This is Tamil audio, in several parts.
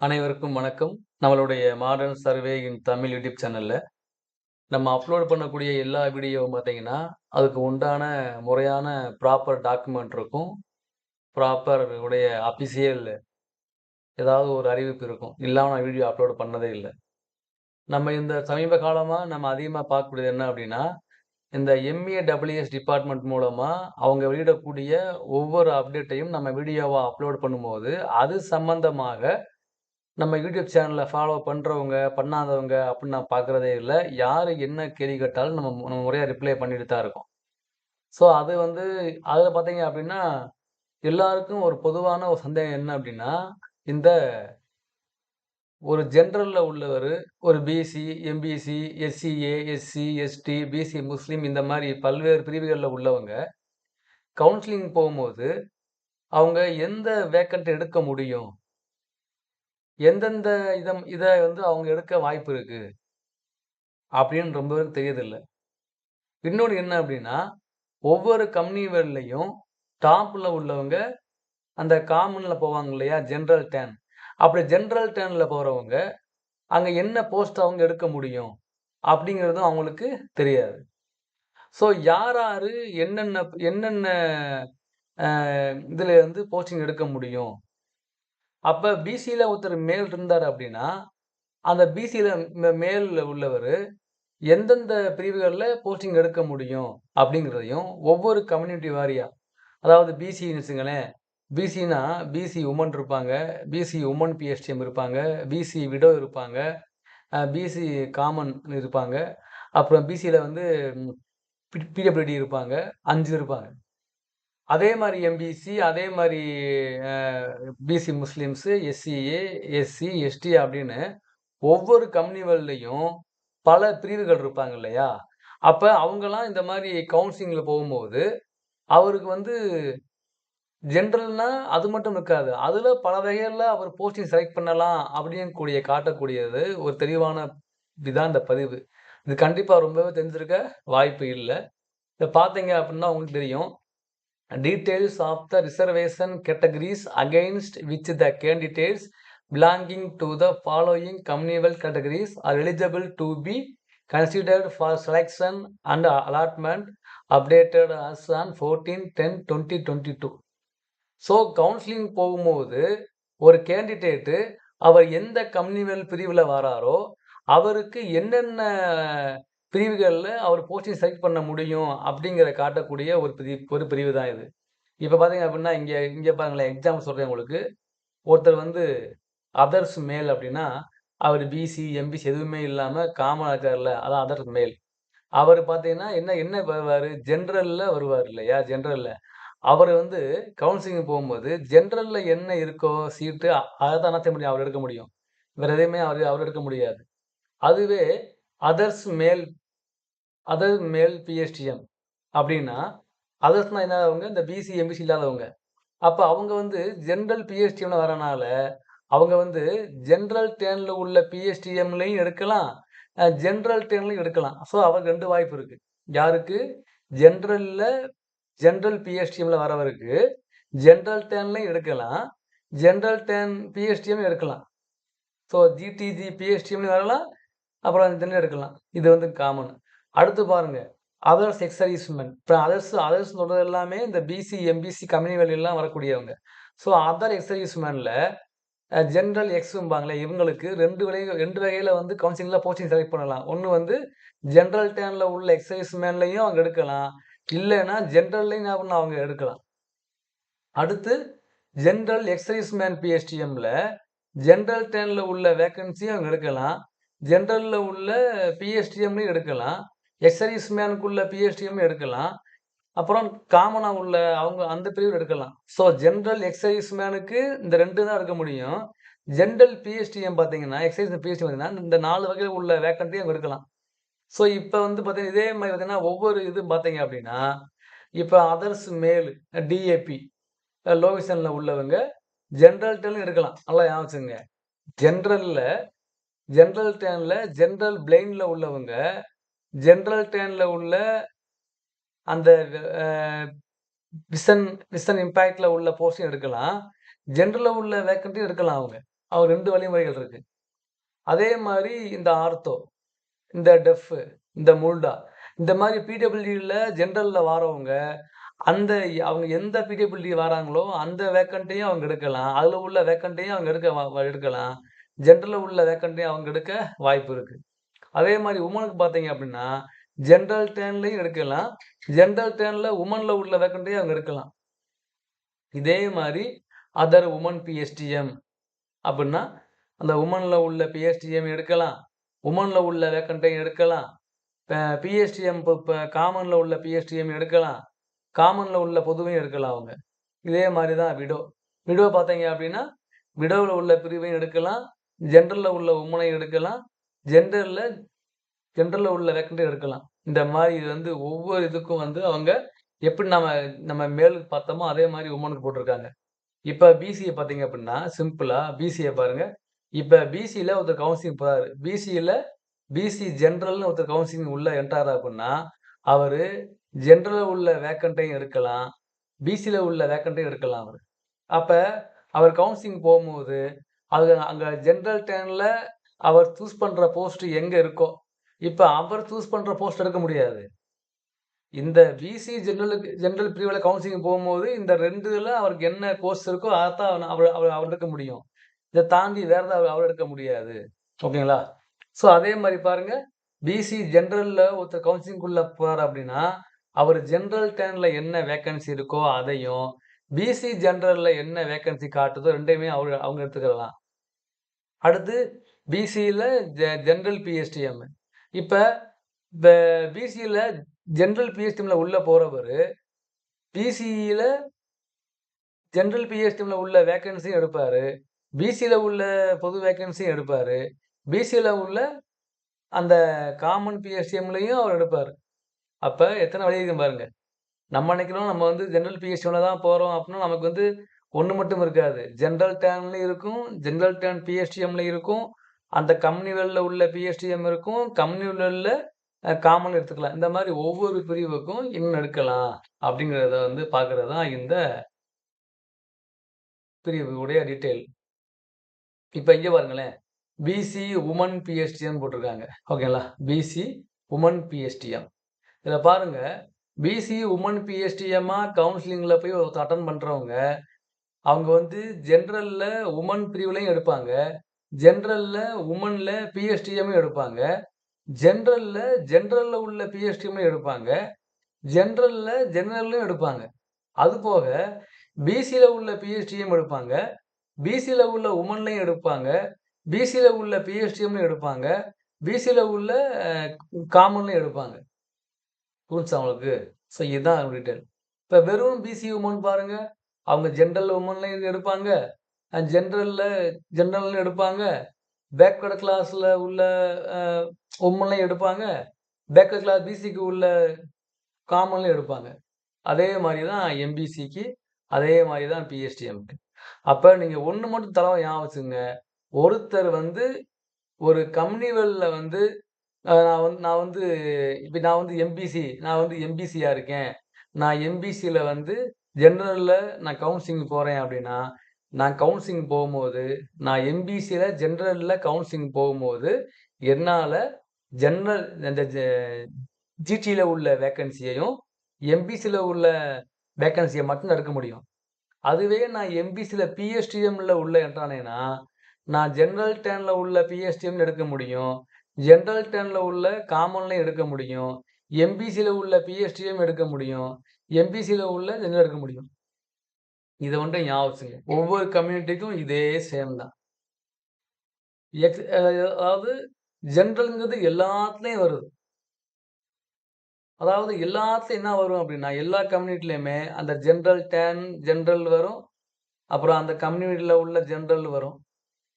அனைவருக்கும் வணக்கம். நம்மளுடைய modern survey in Tamil YouTube சேனலில் நம்ம அப்லோட் பண்ணக்கூடிய எல்லா வீடியோவும் பார்த்தீங்கன்னா, அதுக்கு உண்டான முறையான ப்ராப்பர் டாக்குமெண்ட் இருக்கும். ப்ராப்பர் உடைய அஃபிஷியல் ஏதாவது ஒரு அறிவிப்பு இருக்கும். இல்லாமல் நான் வீடியோ அப்லோட் பண்ணதே இல்லை நம்ம இந்த சமீப காலமாக நம்ம அதிகமாக பார்க்கக்கூடியது என்ன அப்படின்னா இந்த எம்ஏ டபிள்யூஎஸ் டிபார்ட்மெண்ட் மூலமாக அவங்க வெளியிடக்கூடிய ஒவ்வொரு அப்டேட்டையும் நம்ம வீடியோவாக அப்லோட் பண்ணும்போது, அது சம்பந்தமாக நம்ம யூடியூப் சேனலில் ஃபாலோ பண்ணுறவங்க பண்ணாதவங்க அப்படின்னு நான் பார்க்குறதே இல்லை யார் என்ன கேள்வி கேட்டாலும் நம்ம நம்ம முறையாக ரிப்ளை பண்ணிட்டு தான் இருக்கோம். ஸோ அது வந்து அதில் பார்த்தீங்க அப்படின்னா எல்லாருக்கும் ஒரு பொதுவான ஒரு சந்தேகம் என்ன அப்படின்னா இந்த ஒரு ஜென்ரலில் உள்ளவர் ஒரு BC, MBC, SCA, SC, ST, BC Muslim இந்த மாதிரி பல்வேறு பிரிவுகளில் உள்ளவங்க, கவுன்சிலிங் போகும்போது அவங்க எந்த வேக்கண்ட் எடுக்க முடியும்? எந்தெந்த இதம் இதை வந்து அவங்க எடுக்க வாய்ப்பு இருக்கு? அப்படின்னு ரொம்ப பேருக்கு தெரியதில்லை இன்னொன்று என்ன அப்படின்னா ஒவ்வொரு கம்பெனிகள்லயும் டாப்பில் உள்ளவங்க, அந்த காமனில் போவாங்க இல்லையா? General turn. அப்படி ஜென்ரல் டேனில் போகிறவங்க அங்கே என்ன போஸ்ட் அவங்க எடுக்க முடியும்? அப்படிங்கிறதும் அவங்களுக்கு தெரியாது. ஸோ யார் யாரு என்னென்ன என்னென்ன இதில் வந்து போஸ்டிங் எடுக்க முடியும்? அப்போ பிசியில் ஒருத்தர் மேல் இருந்தார் அப்படின்னா அந்த பிசியில் மேல் உள்ளவர் எந்தெந்த பிரிவுகளில் போஸ்டிங் எடுக்க முடியும்? அப்படிங்கிறதையும் ஒவ்வொரு கம்யூனிட்டி வாரியாக அதாவது பிசின்னு வச்சுக்கங்களேன். பிசினா பிசி உமன் இருப்பாங்க, பிசி உமன் பிஎஸ்டிஎம் இருப்பாங்க, பிசி விடோ இருப்பாங்க, பிசி காமன் இருப்பாங்க. அப்புறம் பிசியில் வந்து பிடபிள்யூடி இருப்பாங்க. அஞ்சு இருப்பாங்க. அதே மாதிரி எம்பிசி, அதே மாதிரி BC Muslims SCA, SC, ST அப்படின்னு ஒவ்வொரு கம்யூனிவல்லையும் பல பிரிவுகள் இருப்பாங்க இல்லையா? அப்போ அவங்கெல்லாம் இந்த மாதிரி கவுன்சிலிங்கில் போகும்போது, அவருக்கு வந்து ஜென்ரல்னால் அது மட்டும் இருக்காது. அதில் பல வகையில் அவர் போஸ்டிங் செலக்ட் பண்ணலாம் அப்படின்னு கூடிய காட்டக்கூடியது ஒரு தெளிவான இதான் இந்த பதிவு. இது கண்டிப்பாக ரொம்பவே தெரிஞ்சிருக்க வாய்ப்பு இல்லை இதை பார்த்தீங்க அப்படின்னா உங்களுக்கு தெரியும். Details of the reservation categories against which the candidates belonging to the following communal categories are eligible to be considered for selection and allotment updated as on 14/10/2022. So counselling போகும்போது, ஒரு கேண்டிடேட்டு அவர் எந்த கம்யூனிவல் பிரிவில் வராரோ, அவருக்கு என்னென்ன பிரிவுகளில் அவர் போஸ்டிங் செலக்ட் பண்ண முடியும்? அப்படிங்கிற காட்டக்கூடிய ஒரு பிரி ஒரு பிரிவு தான் இது. இப்போ பார்த்தீங்க அப்படின்னா இங்கே இங்கே பாருங்களேன் எக்ஸாம்பிள் சொல்கிறேன் உங்களுக்கு. ஒருத்தர் வந்து அதர்ஸ் மேல் அப்படின்னா அவர் பிசி, எம்பிசி எதுவுமே இல்லாமல் காமனாக இருக்கார்ல, அதான் அதர்ஸ் மேல். அவர் பார்த்தீங்கன்னா, என்ன என்ன வருவார் ஜென்ரலில் வருவார் இல்லையா? ஜென்ரலில் அவர் வந்து கவுன்சிலிங் போகும்போது, ஜென்ரலில் என்ன இருக்கோ சீட்டு அதை தான் என்ன செய்ய முடியும்? அவர் எடுக்க முடியும். வேறு எதையுமே அவர் அவர் எடுக்க முடியாது. அதுவே அதர்ஸ் மேல் அதர் மேல் பிஎஸ்டிஎம் அப்படின்னா அதர்ஸ்னால் என்ன அவங்க இந்த பிசி, எம்பிசி இல்லாதவங்க. அப்போ அவங்க வந்து ஜென்ரல் பிஎஸ்டிஎம்ல வரனால, அவங்க வந்து ஜென்ரல் டேனில் உள்ள பிஎஸ்டிஎம்லையும் எடுக்கலாம். ஜென்ரல் டேன்லையும் எடுக்கலாம். ஸோ அவருக்கு ரெண்டு வாய்ப்பு இருக்குது யாருக்கு? ஜென்ரலில் ஜென்ரல் பிஎஸ்டிஎம்ல வரவருக்கு, ஜென்ரல் டேன்லையும் எடுக்கலாம். ஜென்ரல் டேன் பிஎஸ்டிஎம் எடுக்கலாம். ஸோ ஜிடிஜி பிஎஸ்டிஎம்லயும் வரலாம். அப்புறம் இதுலயும் எடுக்கலாம். இது வந்து காமன். அடுத்து பாருங்கள் அதர்ஸ் எக்ஸ் இப்போ அதர்ஸ் அதர்ஸ் சொல்கிறது எல்லாமே இந்த பிசி, எம்பிசி கம்பெனிகள் வரக்கூடியவங்க. ஸோ அதர் எக்ஸ் ஜென்ரல் எக்ஸும்பாங்களே இவங்களுக்கு ரெண்டு வகை ரெண்டு வகையில் வந்து கவுன்சிலிங்கில் போஸ்டிங் செலக்ட் பண்ணலாம். ஒன்று வந்து ஜென்ரல் டேனில் உள்ள எக்ஸ் அவங்க எடுக்கலாம். இல்லைன்னா ஜென்ரல்லையும் என்ன அவங்க எடுக்கலாம். அடுத்து ஜென்ரல் எக்ஸ் பிஎஸ்டிஎம்மில் ஜென்ரல் டேனில் உள்ள வேக்கன்சியும் அவங்க எடுக்கலாம். ஜென்ரலில் உள்ள பிஎஸ்டிஎம்னு எடுக்கலாம். எக்ஸ் சர்வீஸ்மேனுக்குள்ள பிஎஸ்டிஎம் எடுக்கலாம். அப்புறம் காமனாக உள்ள அவங்க அந்த பிரிவுல எடுக்கலாம். ஸோ ஜென்ரல் எக்ஸ் மேனுக்கு இந்த ரெண்டு தான் இருக்க முடியும். ஜென்ரல் பிஎஸ்டிஎம் பார்த்தீங்கன்னா, எக்ஸைஸ் சர்வீஸ் பிஎஸ்டிஎம் பார்த்தீங்கன்னா, இந்த நாலு வகையில் உள்ள வேக்கன்ட்டையும் அவங்க எடுக்கலாம். ஸோ இப்போ வந்து பார்த்தீங்கன்னா, இதே மாதிரி பார்த்தீங்கன்னா, ஒவ்வொரு இது பார்த்தீங்க அப்படின்னா இப்போ அதர்ஸ் மேல் டிஏபி லோ உள்ளவங்க ஜெனரல் டேன்லயும் எடுக்கலாம். நல்லா ஞாபகம் வச்சுங்க ஜென்ரலில் ஜென்ரல் டேனில் ஜென்ரல் பிளெயினில் உள்ளவங்க, ஜென்ரல் டேனில் உள்ள அந்த விசன் விசன் இம்பேக்டில் உள்ள போஸ்டிங் எடுக்கலாம். ஜென்ரலில் உள்ள வேக்கன்ட்டும் எடுக்கலாம் அவங்க. அவங்க ரெண்டு வழிமுறைகள் இருக்கு. அதே மாதிரி இந்த ஆர்த்தோ, இந்த டெஃப், இந்த முல்டா இந்த மாதிரி பிடபிள்யூவில் ஜென்ரலில் வாரவங்க, அந்த அவங்க எந்த பிடபிள்யூ வாராங்களோ, அந்த வேக்கண்ட்டையும் அவங்க எடுக்கலாம். அதில் உள்ள வேக்கண்ட்டையும் அவங்க எடுக்க வ எடுக்கலாம். ஜென்ரலில் உள்ள வேக்கண்ட்டையும் அவங்க எடுக்க வாய்ப்பு இருக்குது அதே மாதிரி உமனுக்கு பார்த்தீங்க அப்படின்னா ஜென்ரல் டேன்லையும் எடுக்கலாம். ஜென்ரல் டேனில் உமனில் உள்ள வேக்கண்ட்டையும் அவங்க எடுக்கலாம். இதே மாதிரி அதர் உமன் பிஎஸ்டிஎம் அப்படின்னா அந்த உமனில் உள்ள பிஎஸ்டிஎம் எடுக்கலாம். உமனில் உள்ள வேக்கண்ட்டையும் எடுக்கலாம். இப்போ பிஎஸ்டிஎம் இப்போ இப்போ காமனில் உள்ள பிஎஸ்டிஎம் எடுக்கலாம். காமனில் உள்ள பொதுவையும் எடுக்கலாம் அவங்க. இதே மாதிரி தான் விடோ. விடோ பார்த்தீங்க அப்படின்னா விடோவில் உள்ள பிரிவையும் எடுக்கலாம். ஜென்ரலில் உள்ள உமனை எடுக்கலாம். ஜென்ரலில் ஜென்ரலில் உள்ள வேக்கன்ட்டையும் எடுக்கலாம். இந்த மாதிரி இது வந்து ஒவ்வொரு இதுக்கும் வந்து அவங்க எப்படி நம்ம நம்ம மேலுக்கு பார்த்தோமோ, அதே மாதிரி உமனுக்கு போட்டிருக்காங்க இப்போ பிசியை பார்த்தீங்க அப்படின்னா சிம்பிளாக பிசியை பாருங்கள் இப்போ பிசியில் ஒருத்தர் கவுன்சிலிங் போகிறார் பிசியில் பிசி ஜென்ரல்னு ஒருத்தர் கவுன்சிலிங் உள்ள என்டர் அப்படின்னா அவர் ஜென்ரலில் உள்ள வேக்கன்ட்டையும் எடுக்கலாம். பிசியில் உள்ள வேக்கண்ட்டையும் எடுக்கலாம் அவர் அப்போ அவர் கவுன்சிலிங் போகும்போது அது அங்கே ஜென்ரல் டேனில் அவர் சூஸ் பண்ணுற போஸ்ட் எங்கே இருக்கோ, இப்போ அவர் சூஸ் பண்ணுற போஸ்ட் எடுக்க முடியாது. இந்த பிசி ஜென்ரலுக்கு ஜென்ரல் பிரிவில் கவுன்சிலிங் போகும்போது இந்த ரெண்டு இதில் அவருக்கு என்ன கோர்ஸ் இருக்கோ அதை தான் அவர் அவர் எடுக்க முடியும். இதை தாண்டி வேறு தான் அவர் எடுக்க முடியாது. ஓகேங்களா? ஸோ அதே மாதிரி பாருங்க, பிசி ஜென்ரலில் ஒருத்தர் கவுன்சிலிங்குள்ளே போகிறார் அப்படின்னா அவர் ஜென்ரல் டேனில் என்ன வேக்கன்சி இருக்கோ அதையும், பிசி ஜென்ரலில் என்ன வேக்கன்சி காட்டுதோ ரெண்டையுமே அவங்க அவங்க எடுத்துக்கலாம். அடுத்து பிசியில் ஜெ ஜென்ரல் பிஎஸ்டிஎம். இப்போ இந்த ஜென்ரல் பிஎஸ்டிஎம்மில் உள்ளே போகிறவர் பிசியில் ஜென்ரல் ஜெனரல் உள்ள வேக்கன்சியும் எடுப்பார் பிசியில் உள்ள பொது வேக்கன்சியும் எடுப்பார் பிசியில் உள்ள அந்த காமன் பிஎஸ்டிஎம்லயும் அவர் எடுப்பார் அப்போ எத்தனை வழி பாருங்கள் நம்ம நினைக்கிறோம் நம்ம வந்து ஜென்ரல் பிஎஸ்டிஎம்ல தான் போகிறோம் அப்படின்னா நமக்கு வந்து ஒன்று மட்டும் இருக்காது. ஜென்ரல் டர்ன்லயும் இருக்கும். ஜென்ரல் டர்ன் பிஎஸ்டிஎம்ல இருக்கும். அந்த கம்யூனிவெல்ல உள்ள பிஎஸ்டிஎம் இருக்கும். கம்யூனிவெல்ல காமன் எடுத்துக்கலாம். இந்த மாதிரி ஒவ்வொரு பிரிவுக்கும் இன்னும் எடுக்கலாம். அப்படிங்கிறத வந்து பார்க்குறது தான் இந்த பிரிவுடைய டீட்டெயில். இப்போ இங்கே பாருங்களேன். பிசி உமன் பிஎஸ்டிஎம் போட்டிருக்காங்க ஓகேங்களா? BC woman PSTM. இதில் பாருங்க, பிசி உமன் பிஎஸ்டிஎம்மா கவுன்சிலிங்கில் போய் ஒருத்தர் அட்டன் பண்ணுறவங்க அவங்க வந்து ஜென்ரலில் உமன் பிரிவுலையும் எடுப்பாங்க. ஜென்ரலில் உமனில் பிஎஸ்டிஎம்மும் எடுப்பாங்க. ஜென்ரலில் ஜென்ரலில் உள்ள பிஎஸ்டிஎம்மும் எடுப்பாங்க. ஜென்ரலில் ஜென்ரல்லையும் எடுப்பாங்க. அதுபோக பிசியில் உள்ள பிஎஸ்டிஎம் எடுப்பாங்க. பிசியில் உள்ள உமன்லையும் எடுப்பாங்க. பிசியில் உள்ள பிஎஸ்டிஎம்லயும் எடுப்பாங்க. பிசியில் உள்ள காமன்லையும் எடுப்பாங்க. புரிஞ்சுச்சா அவங்களுக்கு ஸோ இதுதான் டீட்டெயில். இப்போ வெறும் பிசி உமன் பாருங்க. அவங்க ஜென்ரல் உமன்லையும் எடுப்பாங்க. அண்ட் ஜென்ரலில் ஜெனரல்ல எடுப்பாங்க. பேக்வர்ட் கிளாஸில் உள்ள உமன்லையும் எடுப்பாங்க. பேக்வர்ட் கிளாஸ் பிசிக்கு உள்ள காமன்லையும் எடுப்பாங்க. அதே மாதிரி தான் எம்பிசிக்கு, அதே மாதிரி தான் பிஎஸ்டிஎம்க்கு. அப்போ நீங்கள் ஒன்று மட்டும் தலைவன் ஞாபகம் வச்சுங்க ஒருத்தர் வந்து ஒரு கம்யூனிவல்ல வந்து அ நான் வந்து நான் வந்து இப்ப நான் வந்து எம்பிசி நான் வந்து எம்பிசியா இருக்கேன். நான் எம்பிசில வந்து ஜெனரல்ல நான் கவுன்சிலிங் போறேன் அப்டின்னா, நான் கவுன்சிலிங் போம்போது, நான் எம்பிசில ஜெனரல்ல கவுன்சிலிங் போகும்போது, என்னால ஜெனரல் அந்த ஜெ ஜிடில உள்ள வேக்கன்சியையும், எம்பிசில உள்ள வேக்கன்சியை மட்டும் தான் எடுக்க முடியும். அதுவே நான் எம்பிசில பிஎஸ்டிஎம்ல உள்ள என்ட்ரானேன்னா நான் ஜெனரல் டர்ன்ல உள்ள பிஎஸ்டிஎம் எடுக்க முடியும். ஜென்ரல் டர்ன்ல உள்ள காமன்லையும் எடுக்க முடியும். எம்பிசியில் உள்ள பிஎஸ்டியும் எடுக்க முடியும். எம்பிசியில் உள்ள ஜென்ரல் எடுக்க முடியும். இதை வந்து ஞாபகம் ஒவ்வொரு கம்யூனிட்டிக்கும் இதே சேம் தான். எக்ஸ் அதாவது ஜென்ரலுங்கிறது எல்லாத்துலேயும் வருது. அதாவது எல்லாத்துலேயும் என்ன வரும் அப்படின்னா எல்லா கம்யூனிட்டிலையுமே அந்த ஜென்ரல் டேன் ஜென்ரல் வரும். அப்புறம் அந்த கம்யூனிட்டியில் உள்ள ஜென்ரல் வரும்.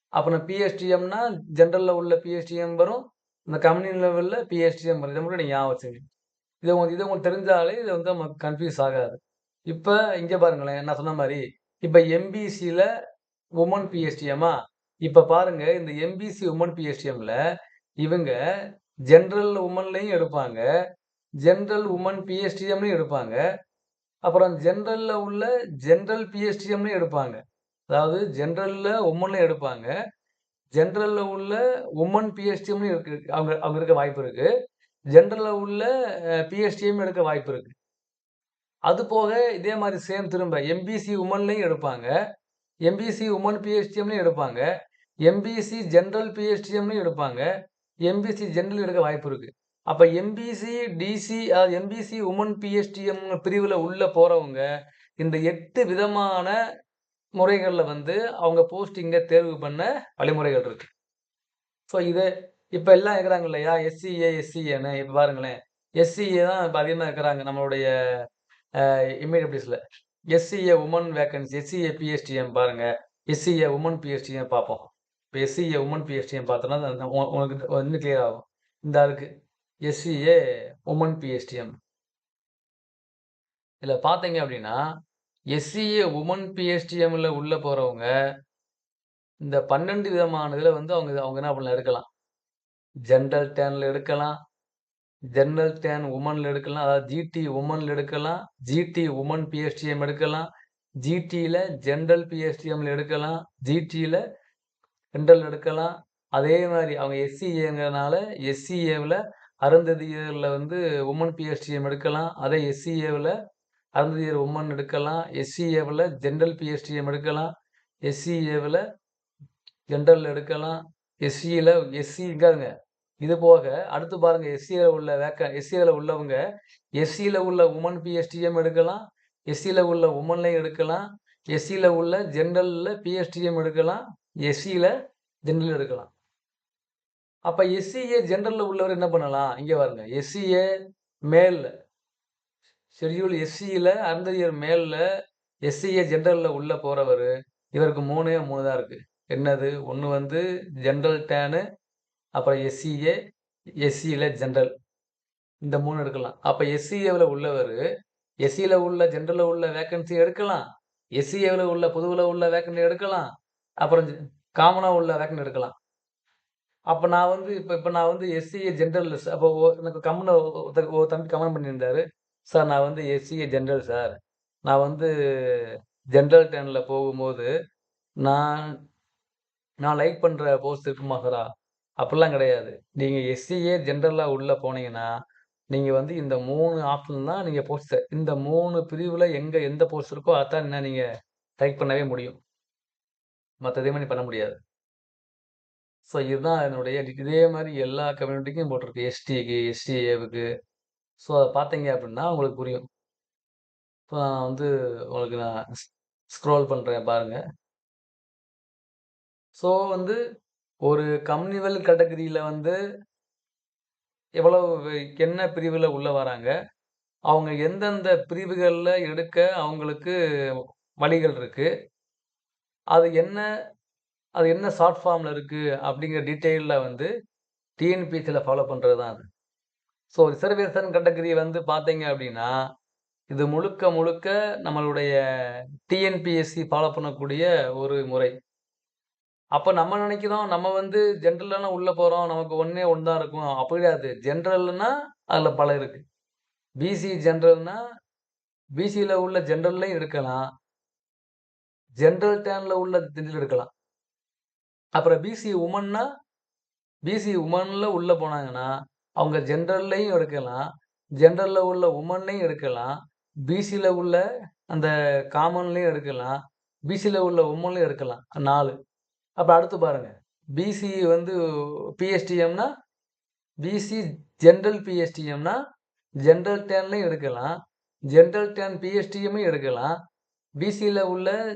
அப்புறம் பிஎஸ்டிஎம்னா ஜென்ரலில் உள்ள பிஎஸ்டிஎம் வரும். இந்த கம்பெனி லெவலில் பிஹெச்டிஎம் இதை மட்டும் நீங்கள் ஞாபகம் வச்சுக்கங்க. இதை உங்களுக்கு இதை உங்களுக்கு தெரிஞ்சாலே இது வந்து நமக்கு கன்ஃப்யூஸ் ஆகாது. இப்போ இங்கே பாருங்களேன், நான் சொன்ன மாதிரி இப்போ எம்பிசியில் உமன் பிஹெச்டிஎம்மா இப்போ பாருங்கள் இந்த எம்பிசி உமன் பிஹெச்டிஎம்மில் இவங்க ஜென்ரல் உமன்லேயும் எடுப்பாங்க. ஜென்ரல் உமன் பிஹெச்டிஎம்லையும் எடுப்பாங்க. அப்புறம் ஜென்ரலில் உள்ள ஜென்ரல் பிஹெச்டிஎம்லையும் எடுப்பாங்க. அதாவது ஜென்ரலில் உமன்லையும் எடுப்பாங்க. ஜென்ரலில் உள்ள உமன் பிஎஸ்டிஎம்னு இருக்கு. அவங்க அவங்க இருக்க வாய்ப்பு இருக்கு. ஜென்ரலில் உள்ள பிஎஸ்டிஎம் எடுக்க வாய்ப்பு இருக்கு. அது போக இதே மாதிரி சேம் திரும்ப எம்பிசி உமன்லையும் எடுப்பாங்க. எம்பிசி உமன் பிஎஸ்டிஎம்லையும் எடுப்பாங்க. எம்பிசி ஜென்ரல் பிஎஸ்டிஎம்லயும் எடுப்பாங்க. எம்பிசி ஜென்ரல் எடுக்க வாய்ப்பு இருக்கு. அப்போ எம்பிசி, டிசி அதாவது எம்பிசி உமன் பிஎஸ்டிஎம் பிரிவில் உள்ள போகிறவங்க இந்த எட்டு விதமான முறைகளில் வந்து அவங்க போஸ்டிங்கை தேர்வு பண்ண வழிமுறைகள் இருக்கு. ஸோ இது இப்போ எல்லாம் இருக்கிறாங்க இல்லையா? எஸ்சிஏ, எஸ்சிஏன்னு இப்போ பாருங்களேன். எஸ்சிஏ தான் இப்போ அதிகமாக இருக்கிறாங்க நம்மளுடைய அ SCA woman vacancy, SCA PSTM பாருங்க. எஸ்சிஏ உமன் பிஎஸ்டிஎம் பார்ப்போம். இப்போ எஸ்சிஏ உமன் பிஎஸ்டிஎம் பார்த்தோன்னா உங்களுக்கு உ இன்னும் கிளியர் ஆகும். இந்த இருக்கு. SCA woman PSTM. இதில் பார்த்தீங்க அப்படின்னா, எஸ்சிஏ உமன் பிஎஸ்டிஎம்ல உள்ள போறவங்க, இந்த 12 விதமான வந்து அவங்க அவங்க என்ன பண்ணலாம் எடுக்கலாம். ஜென்ரல் டேன்ல எடுக்கலாம். ஜென்ரல் டேன் உமன்ல எடுக்கலாம். அதாவது ஜிடி உமன்ல எடுக்கலாம். ஜிடி உமன் பிஎஸ்டிஎம் எடுக்கலாம். ஜிடியில் ஜென்ரல் பிஎஸ்டிஎம்ல எடுக்கலாம். ஜிடியில் ஜென்ரல் எடுக்கலாம். அதே மாதிரி அவங்க எஸ்சிஏங்கிறனால எஸ்சிஏவில் அருந்ததியில் வந்து உமன் பிஎஸ்டிஎம் எடுக்கலாம். அதே எஸ்சிஏவில் அருந்ததியர் உமன் எடுக்கலாம். எஸ்சிஏவில் ஜென்ரல் பிஎஸ்டிஎம் எடுக்கலாம். எஸ்சிஏவில் ஜென்ரல் எடுக்கலாம். எஸ்சியில் எஸ்சி இருக்காதுங்க இது போக அடுத்து பாருங்க எஸ்சியில் உள்ள வேக்க எஸ்சியில் உள்ளவங்க, எஸ்சியில் உள்ள உமன் பிஎஸ்டிஎம் எடுக்கலாம். எஸ்சியில் உள்ள உமன்லையும் எடுக்கலாம். எஸ்சியில் உள்ள ஜென்ரலில் பிஎஸ்டிஎம் எடுக்கலாம். எஸ்சியில் ஜென்ரல் எடுக்கலாம். அப்போ எஸ்சிஏ ஜென்ரலில் உள்ளவர் என்ன பண்ணலாம்? இங்கே பாருங்க. எஸ்சிஏ மேலில் ஷெட்யூல் அந்த அருந்ததியர் மேலில் எஸ்சிஏ ஜென்ரலில் உள்ளே போகிறவர் இவருக்கு 3ஏ 3 தான் இருக்குது என்னது? ஒன்று வந்து ஜென்ரல் டேனு, அப்புறம் எஸ்சிஏ, எஸ்சியில் ஜென்ரல் இந்த மூணு எடுக்கலாம். அப்போ எஸ்சிஏவில் உள்ளவர் எஸ்சியில் உள்ள ஜென்ரலில் உள்ள வேக்கன்சி எடுக்கலாம். எஸ்சிஏவில் உள்ள பொதுவில் உள்ள வேக்கன்சி எடுக்கலாம். அப்புறம் காமனாக உள்ள வேக்கன்சி எடுக்கலாம். அப்போ நான் வந்து இப்போ இப்போ நான் வந்து எஸ்சிஏ ஜென்ரல் அப்போ எனக்கு கம்முனு ஒருத்தர் ஒரு தம்பி கமெண்ட் பண்ணியிருந்தாரு. சார் நான் வந்து எஸ்சிஏ ஜென்ரல் சார். நான் வந்து ஜென்ரல் டெனில் போகும்போது, நான் நான் லைக் பண்ணுற போஸ்ட் இருக்குமா சார்? அப்படிலாம் கிடையாது. நீங்கள் எஸ்சிஏ ஜென்ரலாக உள்ளே போனீங்கன்னா, நீங்கள் வந்து இந்த மூணு ஆப்ஷன் தான் நீங்கள் போஸ்ட் இந்த மூணு பிரிவில் எங்கே எந்த போஸ்ட் இருக்கோ அதான் என்ன நீங்கள் டைப் பண்ணவே முடியும். மற்ற எதையுமே நீ பண்ண முடியாது. ஸோ இதுதான் என்னுடைய இதே மாதிரி எல்லா கம்யூனிட்டிக்கும் போட்டிருக்கு. எஸ்டிக்கு, எஸ்டிஏவுக்கு ஸோ அதை பார்த்தீங்க அப்படின்னா உங்களுக்கு புரியும். இப்போ நான் வந்து உங்களுக்கு நான் ஸ்க்ரோல் பண்ணுறேன் பாருங்கள் ஸோ வந்து ஒரு கம்யூனிவல் கேட்டகரியில் வந்து எவ்வளவு என்ன பிரிவில் உள்ளே வராங்க? அவங்க எந்தெந்த பிரிவுகளில் எடுக்க அவங்களுக்கு வழிகள் இருக்குது அது என்ன அது என்ன ஷார்ட் ஃபார்மில் இருக்குது அப்படிங்கிற டீட்டெயிலில் வந்து டிஎன்பிசியில் ஃபாலோ பண்ணுறது தான் அது. ஸோ ரிசர்வேஷன் கேட்டகரி வந்து பார்த்தீங்க அப்படின்னா, இது முழுக்க முழுக்க நம்மளுடைய டிஎன்பிஎஸ்சி ஃபாலோ பண்ணக்கூடிய ஒரு முறை. அப்போ நம்ம நினைக்கிறோம், நம்ம வந்து ஜெனரல்ல உள்ளே போகிறோம் நமக்கு ஒன்றே ஒன்று தான் இருக்கும். அப்படி கிடையாது. ஜென்ரல்னா அதில் பல இருக்குது பிசி ஜென்ரல்னா பிசியில் உள்ள ஜென்ரல்லையும் இருக்கலாம் ஜென்ரல் டேனில் உள்ள ஜென்ரல் இருக்கலாம் அப்புறம் பிசி உமன்னா, பிசி உமனில் உள்ளே போனாங்கன்னா, அவங்க ஜென்ரல்லையும் எடுக்கலாம். ஜென்ரலில் உள்ள உமன்லையும் எடுக்கலாம். பிசியில் உள்ள அந்த காமன்லையும் எடுக்கலாம். பிசியில் உள்ள உமன்லையும் எடுக்கலாம். நாலு அப்போ அடுத்து பாருங்கள் பிசி வந்து பிஎஸ்டிஎம்னா, பிசி ஜென்ரல் பிஎஸ்டிஎம்னா, ஜென்ரல் டேன்லையும் எடுக்கலாம். ஜென்ரல் டேன் பிஎஸ்டிஎம்மையும் எடுக்கலாம். பிசியில் உள்ள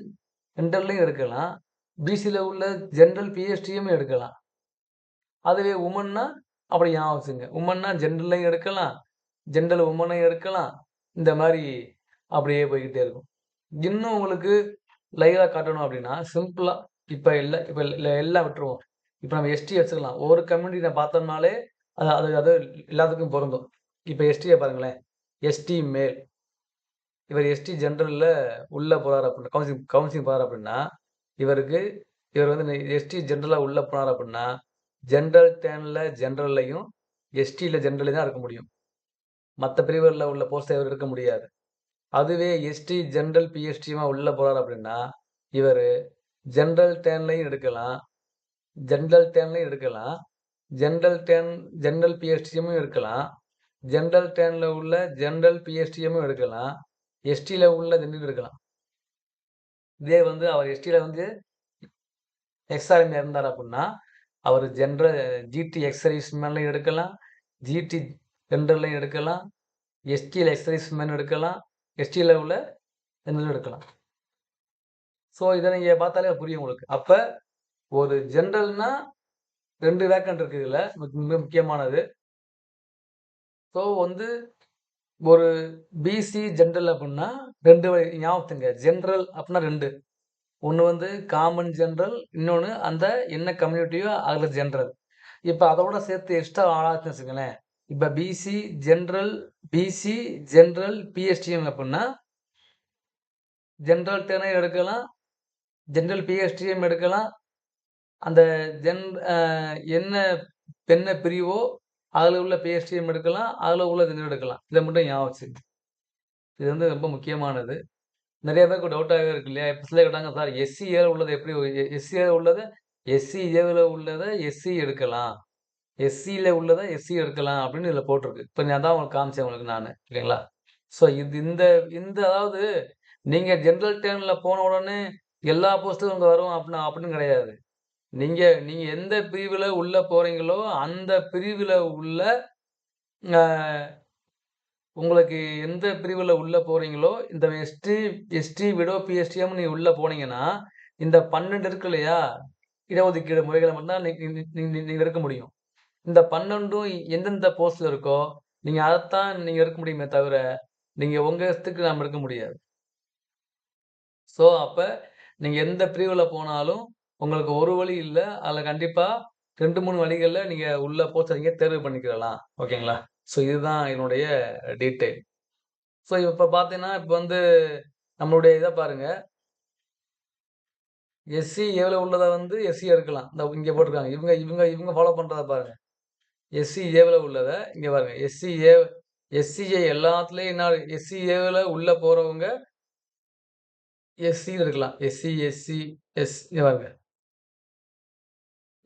ஜென்ரல்லையும் எடுக்கலாம். பிசியில் உள்ள ஜென்ரல் பிஎஸ்டிஎம்மையும் எடுக்கலாம். அதுவே உமன்னா அப்படி ஞாபகம் வச்சுங்க உமன்னா ஜென்ரலையும் எடுக்கலாம். ஜென்ரல் உமனையும் எடுக்கலாம். இந்த மாதிரி அப்படியே போய்க்கிட்டே இருக்கும். இன்னும் உங்களுக்கு லைவாக காட்டணும் அப்படின்னா, சிம்பிளாக இப்போ இல்லை இப்போ இல்லை எல்லாம் விட்டுருவோம். இப்போ நம்ம எஸ்டி வச்சுக்கலாம். ஒரு நான் பார்த்தோம்னாலே, அது அது அது எல்லாத்துக்கும் பொருந்தும். இப்போ எஸ்டியை பாருங்களேன். எஸ்டி மேல். இவர் எஸ்டி ஜென்ரலில் உள்ளே போகிறார் அப்படின்னா, கவுன்சிலிங் கவுன்சிலிங் போகிறார் அப்படின்னா, இவருக்கு இவர் வந்து எஸ்டி ஜென்ரலாக உள்ளே போனார் அப்படின்னா, ஜென்ரல் டேனில் ஜென்ரல்லையும் எஸ்டியில் ஜென்ரலையும் தான் இருக்க முடியும். மற்ற பிரிவுகளில் உள்ள போஸ்ட் இவர் எடுக்க முடியாது. அதுவே எஸ்டி ஜென்ரல் பிஎஸ்டியுமா உள்ளே போகிறார் அப்படின்னா, இவர் ஜென்ரல் டேன்லையும் எடுக்கலாம் ஜென்ரல் டேன்லையும் எடுக்கலாம் ஜென்ரல் டேன் ஜென்ரல் பிஎஸ்டிஎம்மும் எடுக்கலாம் ஜென்ரல் டேனில் உள்ள ஜென்ரல் பிஎஸ்டிஎம்மும் எடுக்கலாம் எஸ்டியில் உள்ள ஜென்ரல் எடுக்கலாம் இதே வந்து அவர் எஸ்டியில் வந்து எக்ஸ்ஆர்எம் இருந்தார் அப்படின்னா அவர் ஜென்ரல் ஜிடி எக்ஸரைஸ் மேலையும் எடுக்கலாம் ஜிடி ஜென்ரல்லையும் எடுக்கலாம் எஸ்டியில் எக்ஸரைஸ் மேன் எடுக்கலாம் எஸ்டி லெவலில் ஜென்ரல் எடுக்கலாம். ஸோ இதை நீங்கள் பார்த்தாலே புரியும் உங்களுக்கு. அப்போ ஒரு ஜென்ரல்னா ரெண்டு வேக்கண்ட் இருக்குது இதில் மிக முக்கியமானது. ஸோ வந்து ஒரு பிசி ஜென்ரல் அப்படின்னா ரெண்டு வழி ஞாபகத்துங்க. ஜென்ரல் அப்படின்னா ரெண்டு. ஒன்று வந்து காமன் ஜென்ரல் இன்னொன்று அந்த என்ன கம்யூனிட்டியோ அதில் ஜென்ரல் இப்போ அதோட சேர்த்து எக்ஸ்ட்ரா ஆளாச்சுன்னு வச்சுக்கோங்களேன். இப்போ BC general BC general PSTM அப்படின்னா ஜென்ரல் டேனையும் எடுக்கலாம் ஜென்ரல் பிஎஸ்டிஎம் எடுக்கலாம். அந்த ஜென் என்ன பெண்ணை பிரிவோ அதில் உள்ள பிஎஸ்டிஎம் எடுக்கலாம் அதில் உள்ள ஜென்ரல் எடுக்கலாம். இதை மட்டும் ஞாபகம் வச்சுக்கோங்க. இது வந்து ரொம்ப முக்கியமானது. நிறைய பேருக்கு டவுட்டாகவே இருக்கு இல்லையா? இப்போ சில கேட்டாங்க சார் எஸ்சி ஏல உள்ளது எப்படி எஸ்சி ஏல உள்ளதை? எஸ்சி ஏவில் உள்ளதை எஸ்சி எடுக்கலாம். எஸ்சியில் உள்ளதை எஸ்சி எடுக்கலாம். அப்படின்னு இதில் போட்டிருக்கு. இப்போ நான் தான் உங்களுக்கு காமிச்சேன் உங்களுக்கு நான் இல்லைங்களா? ஸோ இது இந்த இந்த அதாவது நீங்கள் ஜென்ரல் டேர்னில் போன உடனே எல்லா போஸ்ட்டும் இங்கே வரும் அப்படின்னு அப்படின்னு கிடையாது. நீங்கள் நீங்கள் எந்த பிரிவில் உள்ளே போகிறீங்களோ அந்த பிரிவில் உள்ள உங்களுக்கு எந்த பிரிவில் உள்ளே போகிறீங்களோ இந்த எஸ்டி எஸ்டி விடோ பிஎஸ்டிஎம் நீங்கள் உள்ளே போனீங்கன்னா இந்த பன்னெண்டு இருக்கு இல்லையா? இடஒதுக்கீடு முறைகளை மட்டும்தான் நீங்கள் இருக்க முடியும். இந்த பன்னெண்டும் எந்தெந்த போஸ்டில் இருக்கோ நீங்கள் அதைத்தான் நீங்கள் இருக்க முடியுமே தவிர நீங்கள் உங்கள் இஷ்டத்துக்கு நாம் இருக்க முடியாது. ஸோ அப்போ நீங்கள் எந்த பிரிவில் போனாலும் உங்களுக்கு ஒரு வழி இல்லை அதில் கண்டிப்பாக ரெண்டு மூணு வழிகளில் நீங்கள் உள்ள போஸ்ட் நீங்கள் தேர்வு பண்ணிக்கிறலாம் ஓகேங்களா? ஸோ இதுதான் என்னுடைய டீட்டெயில் ஸோ இப்போ பார்த்தீங்கன்னா இப்போ வந்து நம்மளுடைய இதை பாருங்கள் எஸ்சி ஏவில் உள்ளதை வந்து எஸ்சியாக இருக்கலாம் இந்த இங்கே போட்டிருக்காங்க. இவங்க இவங்க இவங்க ஃபாலோ பண்ணுறத பாருங்கள் எஸ்சி ஏவில் உள்ளதை இங்கே பாருங்கள் எஸ்சி ஏ எஸ்சிஏ எல்லாத்துலேயும் என்ன எஸ்சி ஏவில் உள்ளே போகிறவங்க எஸ்சி இருக்கலாம். எஸ்சி எஸ்சி எஸ் பாருங்க.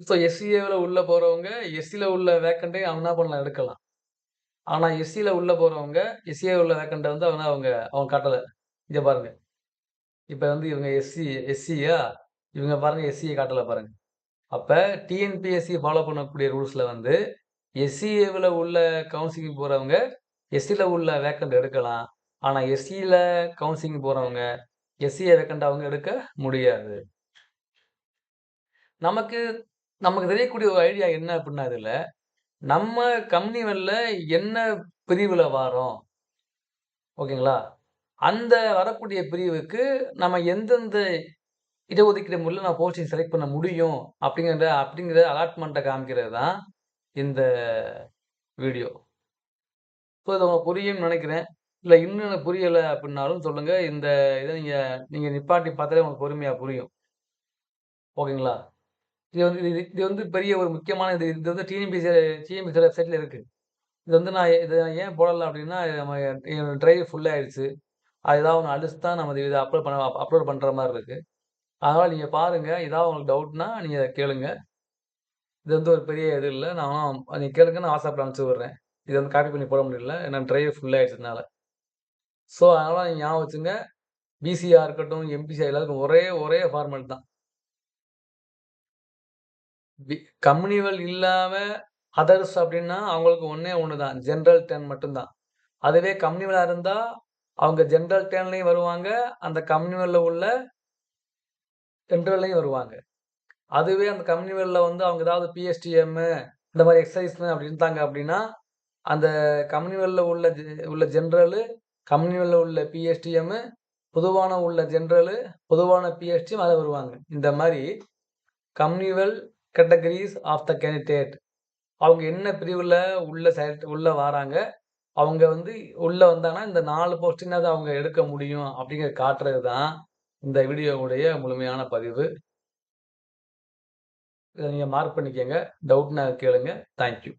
ஸோ எஸ்சிஏவில் உள்ளே போகிறவங்க எஸ்சியில் உள்ள வேக்கண்ட்டை அவங்க என்ன பண்ணலாம்? எடுக்கலாம். ஆனால் எஸ்சியில் உள்ளே போகிறவங்க எஸ்சிஏ உள்ள வேக்கண்ட்டை வந்து அவங்க அவங்க அவங்க காட்டலை. இதை பாருங்கள் இப்போ வந்து இவங்க எஸ்சி எஸ்சியா இவங்க பாருங்கள் எஸ்சியை காட்டலை பாருங்கள் அப்போ டிஎன்பிஎஸ்சி ஃபாலோ பண்ணக்கூடிய ரூல்ஸில் வந்து எஸ்சிஏவில் உள்ள கவுன்சிலிங் போகிறவங்க எஸ்சியில் உள்ள வேக்கண்ட் எடுக்கலாம். ஆனால் எஸ்சியில் கவுன்சிலிங் போகிறவங்க எஸ்சிஏ வேக்கண்ட் அவங்க எடுக்க முடியாது. நமக்கு நமக்கு தெரியக்கூடிய ஒரு ஐடியா என்ன அப்படின்னா இதில் நம்ம கம்பெனிகளில் என்ன பிரிவில் வாரோம்? ஓகேங்களா? அந்த வரக்கூடிய பிரிவுக்கு நம்ம எந்தெந்த இடஒதுக்கீடு முறையில் நான் போஸ்டிங் செலக்ட் பண்ண முடியும்? அப்படிங்கிற அப்படிங்கிற அலாட்மெண்ட்டை காமிக்கிறது தான் இந்த வீடியோ ஸோ இது உங்களுக்கு புரியும்னு நினைக்கிறேன். இல்லை இன்னும் எனக்கு புரியலை அப்படின்னாலும் சொல்லுங்கள் இந்த இதை நீங்கள் நீங்கள் நிப்பாட்டி பார்த்தாலே உங்களுக்கு பொறுமையாக புரியும். ஓகேங்களா? இது வந்து இது இது வந்து பெரிய ஒரு முக்கியமான இது. இது வந்து டிஎன்பிசி டிஎன்பிசி வெப்சைட்டில் இருக்குது இது வந்து நான் இதை ஏன் போடலை அப்படின்னா நம்ம ட்ரைவ் ஃபுல்லாகிடுச்சு அது ஏதாவது ஒன்று அடிச்சு தான் நம்ம இதை அப்லோட் பண்ண அப்லோட் பண்ணுற மாதிரி இருக்குது அதனால் நீங்கள் பாருங்கள் ஏதாவது உங்களுக்கு டவுட்னா நீங்கள் அதை கேளுங்க. இது வந்து ஒரு பெரிய இது இல்லை. நான் நீங்கள் கேளுங்க நான் வாட்ஸ்அப்பில் அனுப்பிச்சி விட்றேன். இது வந்து காப்பி பண்ணி போட முடியல. ஏன்னா ட்ரைவ் ஃபுல்லாகிடுச்சதுனால ஸோ அதனால் நீங்கள் ஞாபகம் வச்சுங்க. பிசிஆர் இருக்கட்டும் எம்பிசியாக எல்லாருக்கும் ஒரே ஒரே ஃபார்மேட் தான். கம்யூனிவல் இல்லாமல் அதர்ஸ் அப்படின்னா அவங்களுக்கு ஒன்றே ஒன்று தான் ஜென்ரல் டென் மட்டும்தான். அதுவே கம்பெனிகளாக இருந்தால் அவங்க ஜென்ரல் டென்லையும் வருவாங்க அந்த கம்யூனிவலில் உள்ள ஜென்ரல்லையும் வருவாங்க. அதுவே அந்த கம்பெனிகளில் வந்து அவங்க ஏதாவது பிஎஸ்டிஎம்மு இந்த மாதிரி எக்ஸசைஸ் அப்படின்ட்டாங்க அப்படின்னா அந்த கம்பெனிகளில் உள்ள உள்ள ஜென்ரலு கம்பெனிகளில் உள்ள பிஎஸ்டிஎம்மு பொதுவான உள்ள ஜென்ரலு பொதுவான பிஎஸ்டியும் அதை வருவாங்க. இந்த மாதிரி communal categories of the candidate அவங்க என்ன பிரிவில் உள்ள செயல் உள்ளே வராங்க? அவங்க வந்து உள்ளே வந்தாங்கன்னா இந்த நாலு போஸ்டினாவது அவங்க எடுக்க முடியும் அப்படிங்கிற காட்டுறது தான் இந்த வீடியோவுடைய முழுமையான பதிவு. இதை நீங்கள் மார்க் பண்ணிக்கோங்க. டவுட்னா கேளுங்க. தேங்க்யூ